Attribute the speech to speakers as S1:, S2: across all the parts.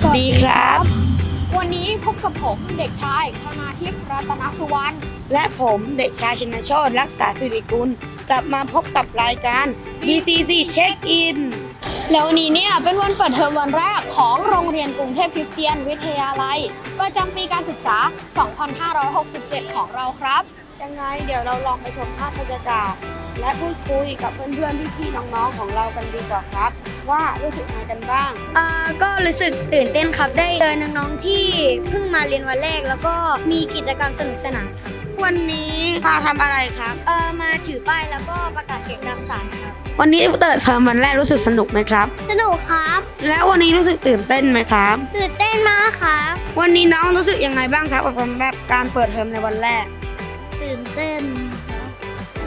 S1: สดีครับ
S2: วันนี้พบกับผมเด็กชายธนาทิพย์รัตนสุวรรณ
S1: และผมเด็กชายชินโชตรักษาสิริกุล กลับมาพบกับรายการ BCC Check In
S2: แล้ววันนี้เนี่ยเป็นวันเปิดเทอมวันแรกของโรงเรียนกรุงเทพคริสเตียนวิทยาลัย ประจำปีการศึกษา 2567 ของเราครับ
S1: ยังไง เดี๋ยวเราลองไปชมภาพบรรยากาศ และพูดคุยกับเพื่อนๆพี่ๆน้องๆของเรากันดีกว่าครับ ว่ารู้สึกยังไงกันบ้าง
S3: อ่าก็รู้สึกตื่นเต้นครับได้เจอน้องๆที่เพิ่งมาเรียนวันแรก แล้วก็มีกิจกรรมสนุกสนานครับ
S1: วันนี้พาทำอะไรครับ
S3: เออมาถือป้ายแล้วก็ประกาศเสียงดังสายครับ
S1: วันนี้เปิดเทอมวันแรกรู้สึกสนุกไหมครับ
S3: สนุกครับ
S1: แล้ววันนี้รู้สึกตื่นเต้นไหมครับ
S3: ตื่นเต้นมากครับ
S1: วันนี้น้องรู้สึกยังไงบ้างครับกับแบบการเปิดเทอมในวันแรก
S3: ตื่นเต้น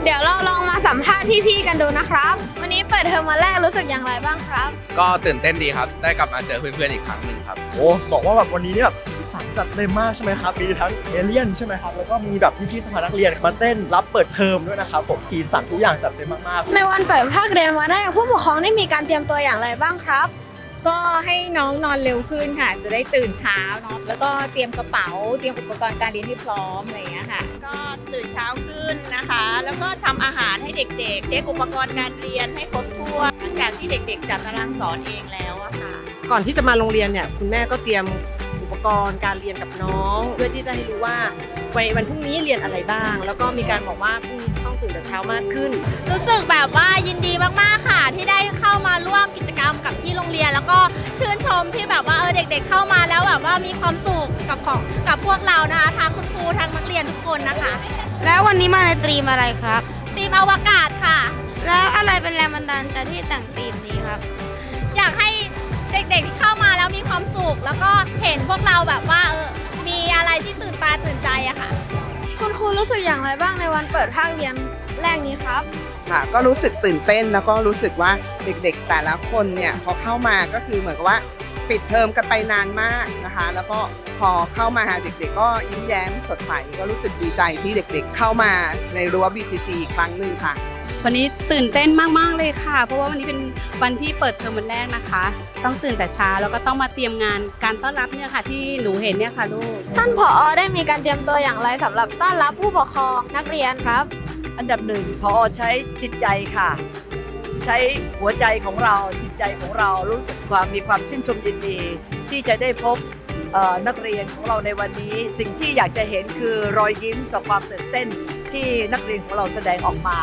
S2: เดี๋ยวเราลองมาสัมภาษณ์พี่ๆกันดูนะครับ วันนี้เปิดเทอมวันแรกรู้สึกอย่างไรบ้างครับ
S4: ก็ตื่นเต้นดีครับ ได้กลับมาเจอเพื่อนๆอีกครั้งหนึ่งครับ
S5: โอ้บอกว่าแบบวันนี้เนี่ยแบบสีสันจัดเต็มมากใช่ไหมครับ มีทั้งเอเลี่ยนใช่ไหมครับ แล้วก็มีแบบพี่ๆสภานักเรียนมาเต้นรับเปิดเทอมด้วยนะครับผมสีสันทุกอย่างจัดเต็มมากๆ
S2: ในวันเปิดภาคเรียนวันแรกผู้ปกครองได้มีการเตรียมตัวอย่างไรบ้างครับ
S6: ก็ให้น้องนอนเร็วขึ้นค่ะ จะได้ตื่นเช้าเนาะแล้วก็เตรียมกระเป๋า เตรียมอุปกรณ์การเรียนให้พร้อมอะไรอย่างเงี้ยค่ะ
S7: ก็ตื่นเช้าขึ้นนะคะ แล้วก็ทำอาหารให้เด็กๆ เช็คอุปกรณ์การเรียนให้ครบถ้วนหลังจากที่เด็กๆ จัดตารางสอนเองแล้วอะค่ะ
S8: ก่อนที่จะมาโรงเรียนเนี่ยคุณแม่ก็เตรียมอุปกรณ์การเรียนกับน้องเพื่อที่จะให้รู้ว่า วันวันพรุ่งนี้เรียนอะไรบ้าง แล้วก็มีการบอกว่าพรุ่งนี้จะต้องตื่นแต่เช้ามากขึ้น
S9: รู้สึกแบบว่ายินดีมากๆค่ะ ที่ได้เข้ามาร่วมกิจกรรมกับที่โรงเรียน แล้วก็ชื่นชมที่แบบว่าเออเด็ก ๆ เข้ามาแล้วแบบว่ามีความสุขกับของกับพวกเรานะคะทั้งคุณครูทั้งนักเรียนทุกคนนะคะ
S1: แล้ววันนี้มาในตรีมอะไรครับ
S9: ทีมอวกาศค่ะ
S1: แล้วอะไรเป็นแรงบันดาลใจที่แต่งธีมนี้ครับ
S9: อยากให้เด็กๆที่เข้ามาแล้วมีความสุข แล้วก็เห็นพวกเราแบบว่าเออ รู
S2: รู้สึกอย่างไรบ้างในวันเปิดภาคเรียนแรกนี้ครับ
S10: ค่ะก็รู้สึกตื่นเต้นแล้วก็รู้สึกว่าเด็กๆ แต่ละคนเนี่ยพอเข้ามาก็คือเหมือนกับว่าปิดเทอมกันไปนานมากนะคะ แล้วก็พอเข้ามาหาเด็กๆ ก็ยิ้มแย้มสดใสก็รู้สึกดีใจที่เด็กๆ เข้ามาในรั้ว BCC อีกครั้งหนึ่งค่ะ
S6: วันนี้ตื่นเต้นมากๆเลยค่ะ เพราะว่าวันนี้เป็นวันที่เปิดเทอมวันแรกนะคะ ต้องตื่นแต่เช้าแล้วก็ต้องมาเตรียมงานการต้อนรับเนี่ยค่ะ ที่หนูเห็นเนี่ยค่ะลูก
S2: ท่านผอได้มีการเตรียมตัวอย่างไรสำหรับต้อนรับผู้ปกครองนักเรียนครับ
S11: อันดับหนึ่งพอใช้จิตใจค่ะ ใช้หัวใจของเราจิตใจของเรารู้สึกความมีความชื่นชมยินดี ที่จะได้พบเอ่อนักเรียนของเราในวันนี้ สิ่งที่อยากจะเห็นคือรอยยิ้มกับความตื่นเต้นที่นักเรียนของเราแสดงออกมา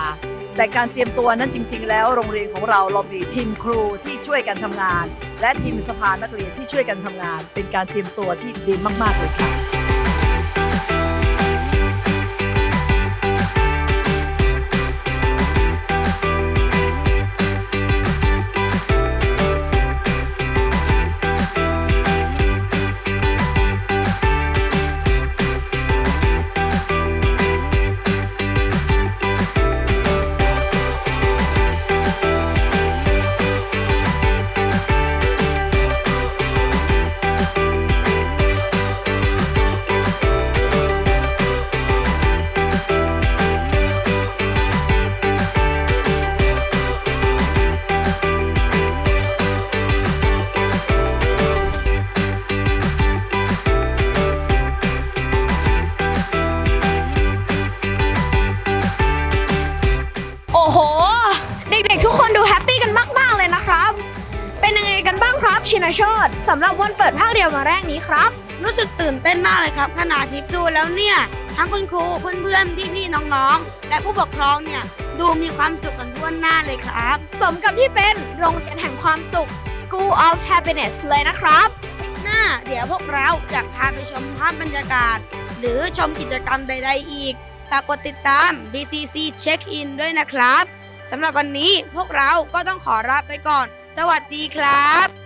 S11: แต่การเตรียมตัวนั้นจริง ๆ แล้วโรงเรียนของเราเรามีทีมครูที่ช่วยกันทำงาน และทีมสภานักเรียนที่ช่วยกันทำงาน เป็นการเตรียมตัวที่ดีมากๆเลยค่ะ
S2: กันบ้างครับชินโชตสำหรับวันเปิดภาคเรียนวันแรกนี้ครับ
S1: รู้สึกตื่นเต้นมากเลยครับขณะที่ดูแล้วเนี่ย ทั้งคุณครูเพื่อนๆพี่ๆน้องๆ และผู้ปกครองเนี่ย ดูมีความสุขกันทั่วหน้าเลยครับ
S2: สมกับที่เป็นโรงเรียนแห่งความสุข School of Happiness เลยนะครับ
S1: หน้าเดี๋ยวพวกเราจะพาไปชมภาพบรรยากาศ หรือชมกิจกรรมใด ๆ อีกฝากกดติดตาม BCC Check In ด้วยนะครับสำหรับวันนี้พวกเราก็ต้องขอลาไปก่อน สวัสดีครับ